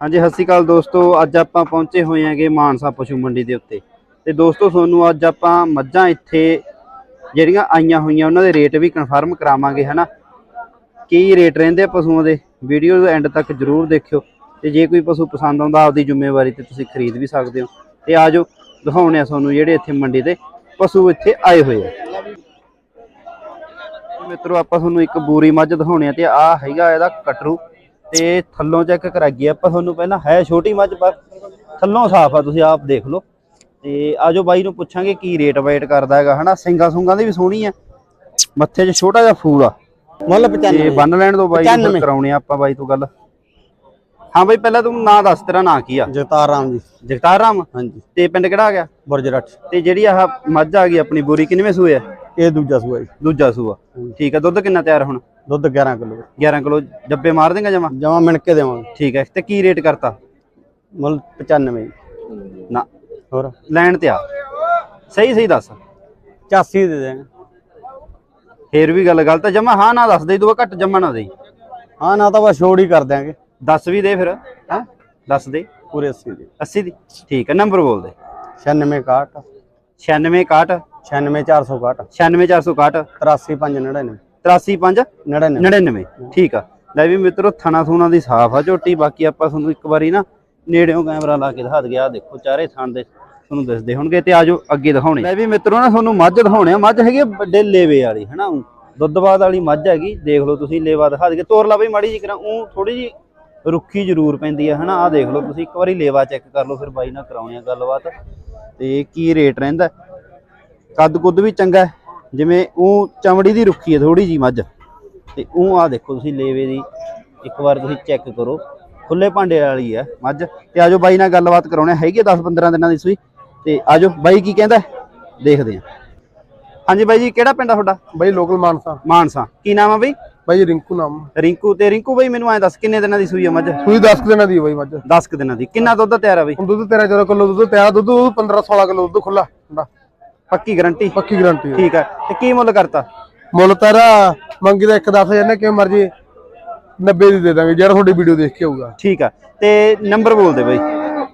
ਹਾਂਜੀ, ਸਤਿ ਸ਼੍ਰੀ ਅਕਾਲ ਦੋਸਤੋ। ਅੱਜ ਆਪਾਂ ਪਹੁੰਚੇ ਹੋਏ ਹਾਂਗੇ ਮਾਨਸਾ ਪਸ਼ੂ ਮੰਡੀ ਦੇ ਉੱਤੇ। ਤੇ ਦੋਸਤੋ, ਤੁਹਾਨੂੰ ਅੱਜ ਆਪਾਂ ਮੱਝਾਂ ਇੱਥੇ ਜਿਹੜੀਆਂ ਆਈਆਂ ਹੋਈਆਂ, ਉਹਨਾਂ ਦੇ ਰੇਟ ਵੀ ਕਨਫਰਮ ਕਰਾਵਾਂਗੇ, ਹਨਾ? ਕੀ ਰੇਟ ਰਹਿੰਦੇ ਆ ਪਸ਼ੂਆਂ ਦੇ? ਵੀਡੀਓ ਦੇ ਐਂਡ ਤੱਕ ਜਰੂਰ ਦੇਖਿਓ। ਤੇ ਜੇ ਕੋਈ ਪਸ਼ੂ ਪਸੰਦ ਆਉਂਦਾ, ਆਪਦੀ ਜ਼ਿੰਮੇਵਾਰੀ ਤੇ ਤੁਸੀਂ ਖਰੀਦ ਵੀ ਸਕਦੇ ਹੋ। ਤੇ ਆਜੋ ਦਿਖਾਉਣੇ ਆ ਤੁਹਾਨੂੰ ਜਿਹੜੇ ਇੱਥੇ ਮੰਡੀ ਦੇ ਪਸ਼ੂ ਇੱਥੇ ਆਏ ਹੋਏ ਆ। ਮਿੱਤਰੋ, ਆਪਾਂ ਤੁਹਾਨੂੰ ਇੱਕ ਬੂਰੀ ਮੱਝ ਦਿਖਾਉਣੇ ਆ ਤੇ ਆ ਹੈਗਾ ਇਹਦਾ ਕਟਰੂ। ਤੇ ਥੱਲੋਂ ਚੈੱਕ ਕਰਾਈਏ ਆਪਾਂ ਤੁਹਾਨੂੰ ਪਹਿਲਾਂ ਹੈ ਛੋਟੀ ਮੱਝ ਪਰ ਥੱਲੋਂ ਸਾਫ਼ ਆ ਤੁਸੀਂ ਆਪ ਦੇਖ ਲਓ। ਤੇ ਆਜੋ ਬਾਈ ਨੂੰ ਪੁੱਛਾਂਗੇ ਕੀ ਰੇਟ ਵੇਟ ਕਰਦਾ ਹੈਗਾ ਹਨਾ? ਸਿੰਗਾ ਸੁੰਗਾ ਦੀ ਵੀ ਸੋਹਣੀ ਆ। ਮੱਥੇ 'ਚ ਛੋਟਾ ਜਿਹਾ ਫੂਲ ਆ। ਮੁੱਲ ਤੇ 95 ਬੰਨ ਲੈਣ ਦੋ ਬਾਈ ਨੂੰ ਫਿਰ 95 ਕਰਾਉਣੇ ਆ ਆਪਾਂ ਬਾਈ ਤੋਂ ਗੱਲ। ਹਾਂ ਬਾਈ ਪਹਿਲਾਂ ਤੂੰ ਨਾਂ ਦੱਸ ਤੇਰਾ ਨਾਂ ਕੀ ਆ? ਜਗਤਾਰ ਰਾਮ ਜੀ। ਜਗਤਾਰ ਰਾਮ? ਹਾਂਜੀ। ਤੇ ਪਿੰਡ ਕਿਹੜਾ ਆ ਗਿਆ? ਬੁਰਜਰਟ ਤੇ ਜਿਹੜੀ ਆਹ ਮੱਝ ਆ ਗਈ ਆਪਣੀ ਬੂਰੀ ਕਿੰਨਵੇਂ ਸੂਏ ਆ? ਇਹ ਦੂਜਾ ਸੂਆ ਜੀ। ਦੂਜਾ ਸੂਆ। ਠੀਕ ਆ ਦੁੱਧ ਕਿੰਨਾ ਤਿਆਰ ਹੁਣ? ਦੁੱਧ 11 ਕਿਲੋ। 11 ਕਿਲੋ। ਡੱਬੇ ਮਾਰ ਦੇਂਗਾ ਜਮਾ? ਜਮਾ ਮਿਣ ਕੇ ਦੇਵਾਂਗੇ। ਠੀਕ ਹੈ ਤੇ ਕੀ ਰੇਟ ਕਰਤਾ? ਮੁੱਲ 95 ਜੀ। ਨਾ। ਹੋਰ? ਲੈਣ ਤੇ ਆ। ਸਹੀ ਸਹੀ ਦੱਸ। 85 ਦੇ ਦੇਵਾਂਗੇ ਫੇਰ ਵੀ ਗੱਲ ਗਲਤ ਜਮਾ ਹਾਂ ਨਾ ਦੱਸ ਦੇ ਤੂੰ ਘੱਟ ਜਮਾ ਨਾ ਦੇ। ਹਾਂ ਨਾ ਤਾਂ ਬਸ ਛੋੜ ਹੀ ਕਰ ਦਿਆਂਗੇ। ਦੱਸ ਵੀ ਦੇ ਫਿਰ ਹਾਂ? ਦੱਸ ਦੇ। ਪੂਰੇ 80 ਦੇ। 80 ਦੀ। ਠੀਕ ਹੈ ਨੰਬਰ ਬੋਲ ਦੇ। 96 61 96 61 96 461 96461 83 599 835 99 99 ਠੀਕ ਆ। ਲੈ ਵੀ ਮਿੱਤਰੋ ਥਣਾ ਥੂਣਾ ਦੀ ਸਾਫ਼ ਆ ਝੋਟੀ ਬਾਕੀ ਆਪਾਂ ਤੁਹਾਨੂੰ ਇੱਕ ਵਾਰੀ ਨਾ ਨੇੜਿਓਂ ਕੈਮਰਾ ਲਾ ਕੇ ਦਿਖਾ ਦਈਏ। ਆ ਦੇਖੋ ਚਾਰੇ ਥਣ ਦੇ ਤੁਹਾਨੂੰ ਦਿਸਦੇ ਹੋਣਗੇ ਤੇ ਆਜੋ ਅੱਗੇ ਦਿਖਾਉਣੇ। ਲੈ ਵੀ ਮਿੱਤਰੋ ਨਾ ਤੁਹਾਨੂੰ ਮੱਝ ਦਿਖਾਉਣੇ ਆ। ਮੱਝ ਹੈਗੀ ਵੱਡੇ ਲੇਵੇ ਵਾਲੀ ਹਨਾ? ਦੁੱਧਵਾਦ ਵਾਲੀ ਮੱਝ ਹੈਗੀ। ਦੇਖ ਲਓ ਤੁਸੀਂ ਲੇਵਾ ਦਿਖਾ ਦਈਏ। ਤੋਰ ਲਾ ਬਈ ਮਾੜੀ ਜੀ ਕਰਾਂ ਉਹ ਥੋੜੀ ਜੀ ਰੁੱਖੀ ਜ਼ਰੂਰ ਪੈਂਦੀ ਆ ਹਨਾ? ਆ ਦੇਖ ਲਓ ਤੁਸੀਂ ਇੱਕ ਵਾਰੀ ਲੇਵਾ ਚੈੱਕ ਕਰ ਲਓ ਫਿਰ ਬਾਈ ਨਾਲ ਆ ਗੱਲਬਾਤ। ਤੇ ਕੀ ਰੇਟ ਰਹਿੰਦਾ? ਕੱਦ ਕੁੱਦ ਵੀ ਚੰਗਾ ਜਿਵੇਂ ਉਹ ਚਮੜੀ ਦੀ ਰੁੱਖੀ ਹੈ ਥੋੜੀ ਜੀ ਮੱਝ। ਤੇ ਉਹ ਆ ਦੇਖੋ ਤੁਸੀਂ ਲੇਵੇ ਦੀ ਇੱਕ ਵਾਰ ਤੁਸੀਂ ਚੈੱਕ ਕਰੋ। ਖੁੱਲੇ ਭਾਂਡੇ ਵਾਲੀ ਹੈ ਮੱਝ। ਤੇ ਆਜੋ ਬਾਈ ਨਾਲ ਗੱਲਬਾਤ ਕਰਾਉਣੇ ਹੈਗੀ 10 15 ਦਿਨਾਂ ਦੀ ਸੂਈ। ਤੇ ਆਜੋ ਬਾਈ ਕੀ ਕਹਿੰਦਾ? ਦੇਖਦੇ ਹਾਂ। ਹਾਂਜੀ ਬਾਈ ਜੀ ਕਿਹੜਾ ਪਿੰਡ ਆ ਤੁਹਾਡਾ? ਬਾਈ ਲੋਕਲ ਮਾਨਸਾ। ਮਾਨਸਾ। ਕੀ ਨਾਮ ਆ ਬਾਈ? ਬਾਈ ਰਿੰਕੂ ਨਾਮ। ਰਿੰਕੂ ਤੇ ਰਿੰਕੂ ਬਾਈ ਮੈਨੂੰ ਐਂ ਦੱਸ ਕਿੰਨੇ ਦਿਨਾਂ ਦੀ ਸੂਈ ਆ ਮੱਝ? ਸੂਈ 10 ਦਿਨਾਂ ਦੀ ਬਾਈ ਮੱਝ। 10 ਕੁ ਦਿਨਾਂ ਦੀ। ਕਿੰਨਾ ਦੁੱਧ ਤਿਆਰ ਆ ਬਾਈ? ਦੁੱਧ 13 14 ਕਿਲੋ ਦੁੱਧ ਪਿਆ ਦੁੱਧ 15 16 ਕਿਲੋ ਦੁੱਧ ਖੁੱਲਾ ਪੱਕੀ ਗਾਰੰਟੀ? ਪੱਕੀ ਗਾਰੰਟੀ ਹੈ। ਠੀਕ ਹੈ। ਤੇ ਕੀ ਮੁੱਲ ਕਰਤਾ? ਮੁੱਲ ਤਾਰਾ ਮੰਗੀ ਦਾ 1 10 ਜਾਂਦੇ ਕਿਵੇਂ ਮਰਜ਼ੀ 90 ਦੀ ਦੇ ਦਾਂਗੇ ਜਿਹੜਾ ਤੁਹਾਡੀ ਵੀਡੀਓ ਦੇਖ ਕੇ ਆਊਗਾ। ਠੀਕ ਆ। ਤੇ ਨੰਬਰ ਬੋਲ ਦੇ ਬਾਈ।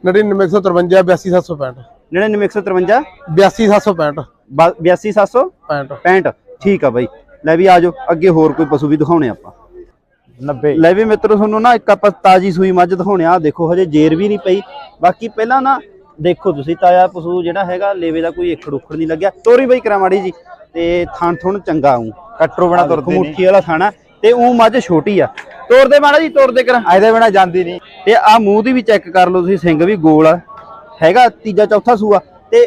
99153 82765 99153 82765 82765 65 65 ਠੀਕ ਆ ਬਾਈ। ਲੈ ਵੀ ਆਜੋ ਅੱਗੇ ਹੋਰ ਕੋਈ ਪਸ਼ੂ ਵੀ ਦਿਖਾਉਣੇ ਆਪਾਂ। 90 ਲੈ ਵੀ ਮਿੱਤਰੋ ਤੁਹਾਨੂੰ ਨਾ ਇੱਕ ਆਪਾਂ ਤਾਜੀ ਸੂਈ ਮੱਝ ਦਿਖਾਉਣੇ ਆ। ਦੇਖੋ ਹਜੇ ਜੇਰ ਵੀ ਨਹੀਂ ਪਈ। ਬਾਕੀ ਪਹਿਲਾਂ ਨਾ ਦੇਖੋ ਤੁਸੀਂ ਤਾਇਆ ਪਸ਼ੂ ਜਿਹੜਾ ਹੈਗਾ ਲੇਵੇ ਦਾ ਕੋਈ ਏਖੜ ਉਖੜ ਨਹੀਂ ਲੱਗਿਆ। ਤੋਰੀ ਬਾਈ ਕਰਾ ਮਾੜੀ ਜੀ। ਤੇ ਥਣ ਥੁਣ ਚੰਗਾ ਆਉਂ ਕਟਰੂ ਬਣਾ ਤੁਰਦੀ ਮੁੱਠੀ ਵਾਲਾ ਥਾਣਾ ਤੇ ਉਹ ਮੱਝ ਛੋਟੀ ਆ। ਤੋਰ ਦੇ ਮਾੜਾ ਜੀ ਤੋਰ ਦੇ ਕਰਾਂ ਇਹਦੇ ਬਿਨਾ ਜਾਂਦੀ ਨਹੀਂ। ਤੇ ਆ ਮੂੰਹ ਦੀ ਵੀ ਚੈੱਕ ਕਰ ਲਓ ਤੁਸੀਂ ਸਿੰਘ ਵੀ ਗੋਲ ਆ। ਹੈਗਾ ਤੀਜਾ ਚੌਥਾ ਸੂਆ ਤੇ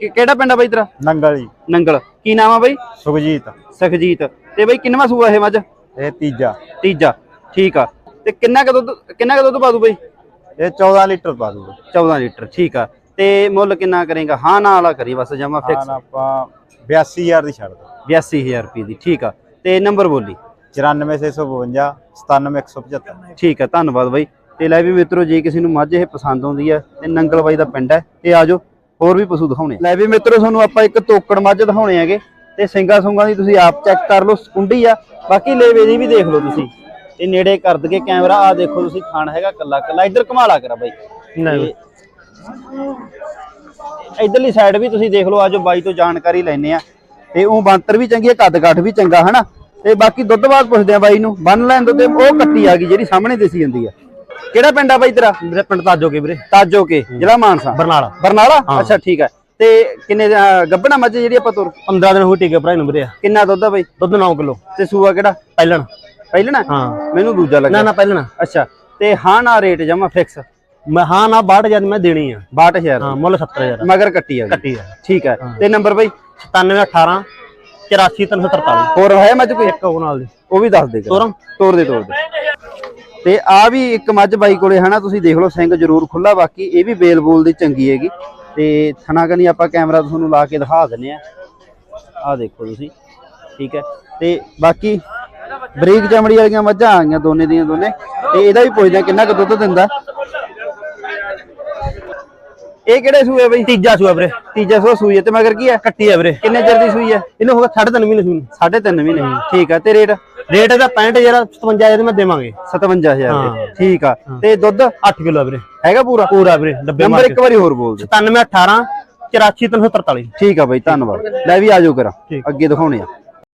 ਕਿਹੜਾ ਪਿੰਡ ਆ ਬਾਈ ਤੇਰਾ? ਨੰਗਲ ਜੀ। ਨੰਗਲ। ਕੀ ਨਾਮ ਆ ਬਾਈ? ਸੁਖਜੀਤ। ਸਖਜੀਤ। ਤੇ ਬਾਈ ਕਿੰਨਵਾਂ ਸੂਆ ਇਹ ਮੱਝ? ਇਹ ਤੀਜਾ। ਤੀਜਾ। ਠੀਕ ਆ। ਤੇ ਕਿੰਨਾ ਕ ਦੁੱਧ ਕਿੰਨਾ ਕ ਦੁੱਧ ਪਾ ਦੂ ਬਾਈ? ਇਹ 14 ਲੀਟਰ ਪਾ ਦੂਗਾ। 14 ਲੀਟਰ ਠੀਕ ਆ। ਤੇ ਮੁੱਲ ਕਿੰਨਾ ਕਰੇਗਾ? ਹਾਂ ਨਾ ਵਾਲਾ ਕਰੀ ਬਸ ਜਮਾ ਫਿਕਸ ਆਪਾਂ 82000 ਦੀ ਛੱਡ ਦੋ 82000 ਰੁਪਏ ਦੀ ਠੀਕ ਆ। ਤੇ ਨੰਬਰ ਬੋਲੀ। 94652 97175 ਠੀਕ ਆ ਧੰਨਵਾਦ ਬਾਈ। ਤੇ ਲੈ ਵੀ ਮਿੱਤਰੋ ਜੇ ਕਿਸੇ ਨੂੰ ਮੱਝ ਇਹ ਪਸੰਦ ਆਉਂਦੀ ਹੈ ਤੇ ਨੰਗਲ ਬਾਈ ਦਾ ਪਿੰਡ ਹੈ ਤੇ ਆਜੋ ਹੋਰ ਵੀ ਪਸ਼ੂ ਦਿਖਾਉਣੇ ਲੈ ਵੀ ਮਿੱਤਰੋ ਤੁਹਾਨੂੰ ਆਪਾਂ ਇੱਕ ਤੋਕੜ ਮੱਝ ਦਿਖਾਉਣੇ ਹੈਗੇ ਤੇ ਸਿੰਗਾ ਸੁੰਗਾ ਦੀ ਤੁਸੀਂ ਆਪ ਚੈੱਕ ਕਰ ਲਓ ਕੁੰਡੀ ਆ। ਬਾਕੀ ਲੇਵੇ ਦੀ ਵੀ ਦੇਖ ਲਓ ਤੁਸੀਂ। ਤੇ ਨੇੜੇ ਕਰ ਦਗੇ ਕੈਮਰਾ ਆ ਦੇਖੋ ਤੁਸੀਂ ਖਾਣ ਹੈਗਾ ਕੱਲਾ ਕੱਲਾ ਇੱਧਰ ਘੁਮਾ ਲਾ ਕਰਾ ਬਾਈ। ਨਹੀਂ ਇਧਰਲੀ ਸਾਈਡ ਵੀ ਤੁਸੀਂ ਦੇਖ ਲਓ ਆਜੋ ਬਾਈ ਤੋਂ ਜਾਣਕਾਰੀ ਲੈਣੇ ਆ। ਤੇ ਉਹ ਬੰਤਰ ਵੀ ਚੰਗੀ ਹੈ ਕੱਦ ਕਾਠ ਵੀ ਚੰਗਾ ਹਨਾ? ਤੇ ਬਾਕੀ ਦੁੱਧ ਬਾਅਦ ਪੁੱਛਦੇ ਆ ਬਾਈ ਨੂੰ ਬੰਨ ਲੈਣ ਦੋ ਤੇ ਉਹ ਕੱਟੀ ਆ ਗਈ ਜਿਹੜੀ ਸਾਹਮਣੇ ਦਿਸੀ ਜਾਂਦੀ ਆ। ਕਿਹੜਾ ਪਿੰਡ ਆ ਬਾਈ ਤੇਰਾ? ਮੇਰੇ ਪਿੰਡ ਤਾਜੋਗੇ ਵੀਰੇ। ਤਾਜੋ ਕੇ ਜ਼ਿਲ੍ਹਾ ਮਾਨਸਾ। ਬਰਨਾਲਾ। ਬਰਨਾਲਾ? ਅੱਛਾ ਠੀਕ ਹੈ ਤੇ ਕਿੰਨੇ ਗੱਭਣਾ ਮੱਝ ਜਿਹੜੀ ਆਪਾਂ ਤੁਰ 15 ਦਿਨ ਹੋਈ ਟੀਕੇ ਭਰਾਈ ਨੂੰ ਵੀਰੇ। ਕਿੰਨਾ ਦੁੱਧ ਆ ਬਾਈ? ਦੁੱਧ 9 ਕਿਲੋ। ਤੇ ਸੂਆ ਕਿਹੜਾ? ਪਹਿਲਣ। ਪਹਿਲਣਾ? ਹਾਂ। ਮੈਨੂੰ ਦੂਜਾ ਨਾ ਲੱਗਾ ਨਾ ਪਹਿਲਣ। ਅੱਛਾ ਤੇ ਹਾਂ ਨਾ ਰੇਟ ਜਮਾ ਫਿਕਸ ਮੈਂ ਹਾਂ ਨਾ 62000 ਮੈਂ ਦੇਣੀ ਆ। 62000 ਹਾਂ ਮੁੱਲ 70000 ਮਗਰ ਕੱਟੀ ਆ। ਕੱਟੀ ਆ। ਠੀਕ ਹੈ। ਤੇ ਨੰਬਰ ਬਾਈ? 9718 84343 ਹੋਰ ਹੈ ਮੱਝ ਕੋਈ? ਇੱਕ ਉਹ ਨਾਲ ਦੀ। ਉਹ ਵੀ ਦੱਸ ਦੇ। ਕਰ। ਤੋਰਾਂ? ਤੋਰ ਦੇ ਤੋਰ ਦੇ। ਤੇ ਆ ਵੀ ਇੱਕ ਮੱਝ ਬਾਈ ਕੋਲੇ ਹਨਾ ਤੁਸੀਂ ਦੇਖ ਲਓ ਸਿੰਘ ਜ਼ਰੂਰ ਖੁੱਲਾ ਬਾਕੀ ਇਹ ਵੀ ਬੇਲ ਬੋਲ ਦੀ ਚੰਗੀ ਹੈਗੀ। ਤੇ ਥਣਾ ਕਨੀ ਆਪਾਂ ਕੈਮਰਾ ਤੁਹਾਨੂੰ ਲਾ ਕੇ ਦਿਖਾ ਦਿੰਨੇ ਆ। ਆ ਦੇਖੋ ਤੁਸੀਂ। ਠੀਕ ਹੈ। ਤੇ ਬਾਕੀ ਬਰੀਕ ਚਮੜੀ ਵਾਲੀਆਂ ਮੱਝਾਂ ਆ ਗਈਆਂ ਦੋਨੇ ਦੀਆਂ ਦੋਨੇ। ਤੇ ਇਹਦਾ ਵੀ ਪੁੱਛਦੇ ਆ ਕਿੰਨਾ ਕੁ ਦੁੱਧ ਦਿੰਦਾ? ਇਹ ਕਿਹੜੇ ਸੂਏ ਬਈ? ਤੀਜਾ ਸੂਆ ਵੀਰੇ। ਤੀਜਾ ਸੂਆ ਸੂਈ ਹੈ ਤੇ ਮਗਰ ਕੀ ਹੈ ਕੱਟੀ ਆ ਵੀਰੇ। ਕਿੰਨੇ ਚਿਰ ਦੀ ਸੂਈ ਹੈ ਇਹਨੂੰ ਹੋ ਗਿਆ 3.5 ਮਹੀਨੇ ਸੂਈ। ਨੂੰ। ਸਾਢੇ ਤਿੰਨ ਮਹੀਨੇ ਠੀਕ ਹੈ ਤੇ ਰੇਟ? ਰੇਟ ਇਹਦਾ 65000 57000 ਦੇ ਮੈਂ ਦੇਵਾਂਗੇ। 57000 ਹਾਂ। ਦੇ। ਠੀਕ ਆ। ਤੇ ਦੁੱਧ? 8 ਕਿਲੋ ਵੀਰੇ। ਹੈਗਾ ਪੂਰਾ? ਪੂਰਾ ਵੀਰੇ ਡੱਬੇ ਨੰਬਰ ਇੱਕ ਵਾਰੀ ਹੋਰ ਬੋਲ ਦੇ 9718 84343 ਠੀਕ ਆ ਬਾਈ ਧੰਨਵਾਦ। ਲੈ ਵੀ ਆਜੋ ਕਰਾਂ। ਠੀਕ। ਅੱਗੇ ਦਿਖਾਉਣੇ ਆ।